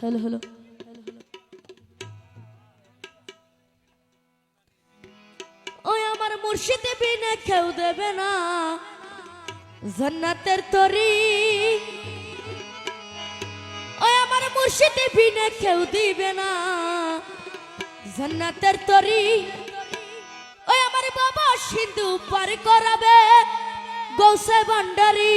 Hello hello. ওই আমার মুর্শিদে বিনে কেউ দেবে না। জান্নাতের তরি। ওই আমার মুর্শিদে বিনে কেউ দিবে না। জান্নাতের তরি। ওই আমার বাবা সিন্ধু পার করাবে গৌসে ভান্ডারি।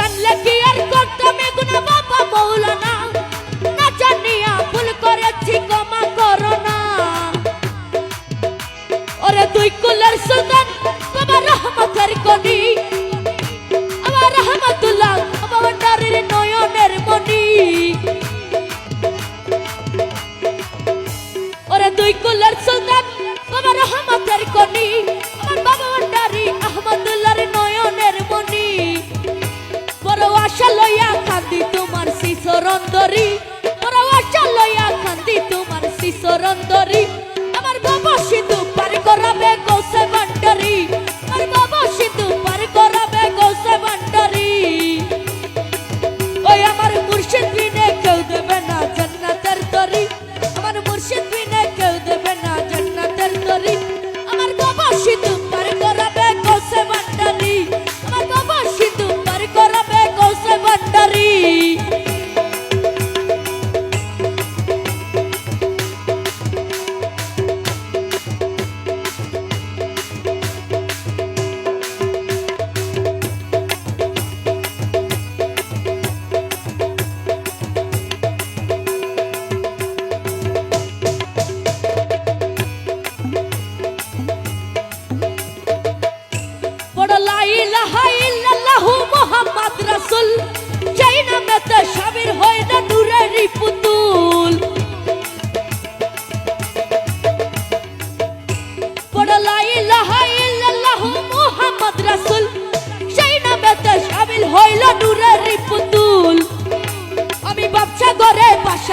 জানলে কি আর করতাম গুনা বাবা মৌলানা? না জানিয়া ভুল করেছি ক্ষমা করো না। ওরে দুই কুলের সুলতান বাবা রহমতের কনি। আমার রহমতুল্লাহ, বাবা নারীর নয়নের মনি ওরে দুই কুলের সুলতান বাবা রহমতের কনি।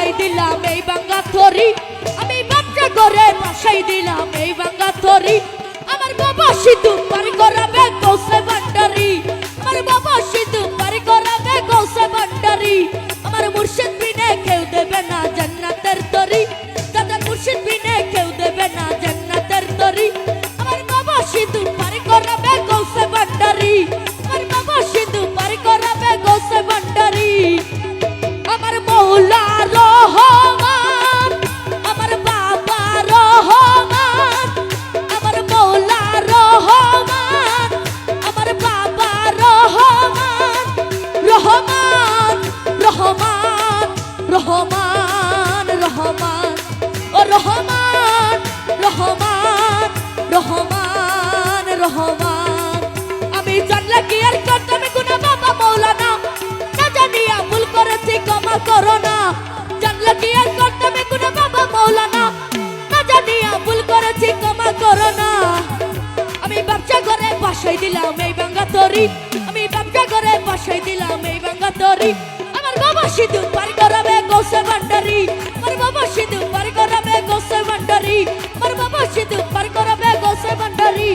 বাসাই দিলাম এই বাঙ্গা থরি। আমি বাপটা করে বাসাই দিলাম এই বাঙ্গা থরি। আমার বাবা সিদ্ধু পার করো না জানলে কি আর করতাম গুনা বাবা মৌলানা? না জানিয়া ভুল করেছি ক্ষমা করো না। আমি ব্যবসা করে বাসাই দিলাম এই বাঙ্গা তরি। আমি ব্যবসা করে বাসাই দিলাম এই বাঙ্গা তরি। আমার বাবা সিধু পার করাবে গৌসে ভান্ডারি। আমার বাবা সিধু পার করাবে গৌসে ভান্ডারি। আমার বাবা সিধু পার করাবে গৌসে ভান্ডারি।